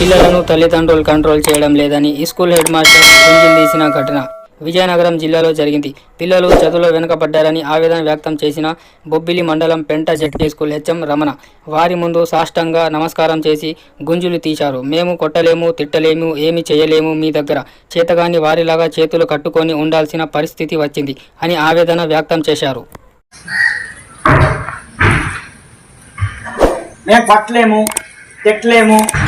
పిల్లలను తల్లిదండ్రులు కంట్రోల్ చేయడం లేదని స్కూల్ హెడ్ మాస్టర్ గుంజిల్ తీసిన ఘటన. విజయనగరం జిల్లాలో జరిగింది. పిల్లలు చదువులో వెనుకబడ్డారని ఆవేదన వ్యక్తం చేసిన బొబ్బిలి మండలం పెంట జడ్పీ స్కూల్ హెచ్ఎం రమణ వారి ముందు సాష్టంగా నమస్కారం చేసి గుంజులు తీశారు. మేము కొట్టలేము తిట్టలేము ఏమి చేయలేము మీ దగ్గర. చేతగాని వారిలాగా చేతులు కట్టుకొని ఉండాల్సిన పరిస్థితి వచ్చింది అని ఆవేదన వ్యక్తం చేశారు. మేము కొట్టలేము తిట్టలేము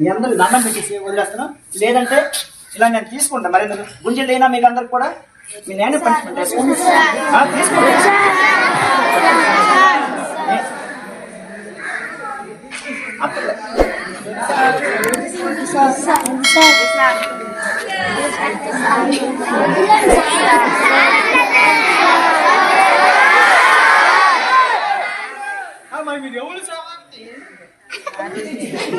మీ అందరూ దండం పెట్టేసి వదిలేస్తున్నాం. లేదంటే ఇలా నేను తీసుకుంటా. మరి గుంజలు లేనా మీకు అందరికి కూడా? మీ నేనే పనిష్మెంట్ వేసుకోండి తీసుకోండి తీసుకోండి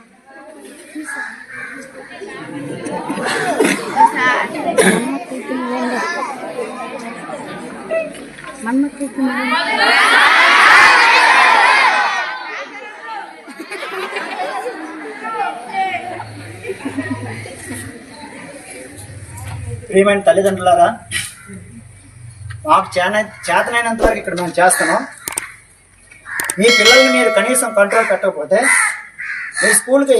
అప్పుడు ప్రియమైన తల్లిదండ్రులారా మాకు చేన చేతనైనంత వరకు ఇక్కడ మేము చేస్తున్నాం. మీ పిల్లల్ని మీరు కనీసం కంట్రోల్ పెట్టకపోతే మీ స్కూల్కి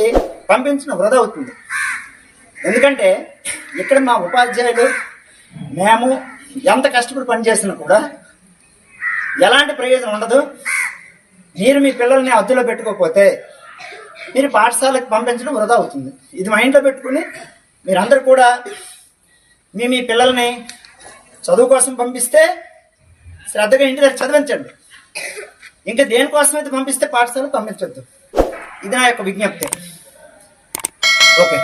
పంపించిన వృధా అవుతుంది. ఎందుకంటే ఇక్కడ మా ఉపాధ్యాయులు మేము ఎంత కష్టపడి పనిచేసినా కూడా ఎలాంటి ప్రయోజనం ఉండదు. మీరు మీ పిల్లల్ని అద్దులో పెట్టుకోకపోతే మీరు పాఠశాలకు పంపించడం వృధా అవుతుంది. ఇది మైండ్లో పెట్టుకుని మీరందరూ కూడా మీ మీ పిల్లల్ని చదువు కోసం పంపిస్తే శ్రద్ధగా ఇంటి దగ్గర చదివించండి. ఇంకా దేనికోసం అయితే పంపిస్తే పాఠశాలకు పంపించొద్దు. ఇది నా యొక్క విజ్ఞప్తి ఓకే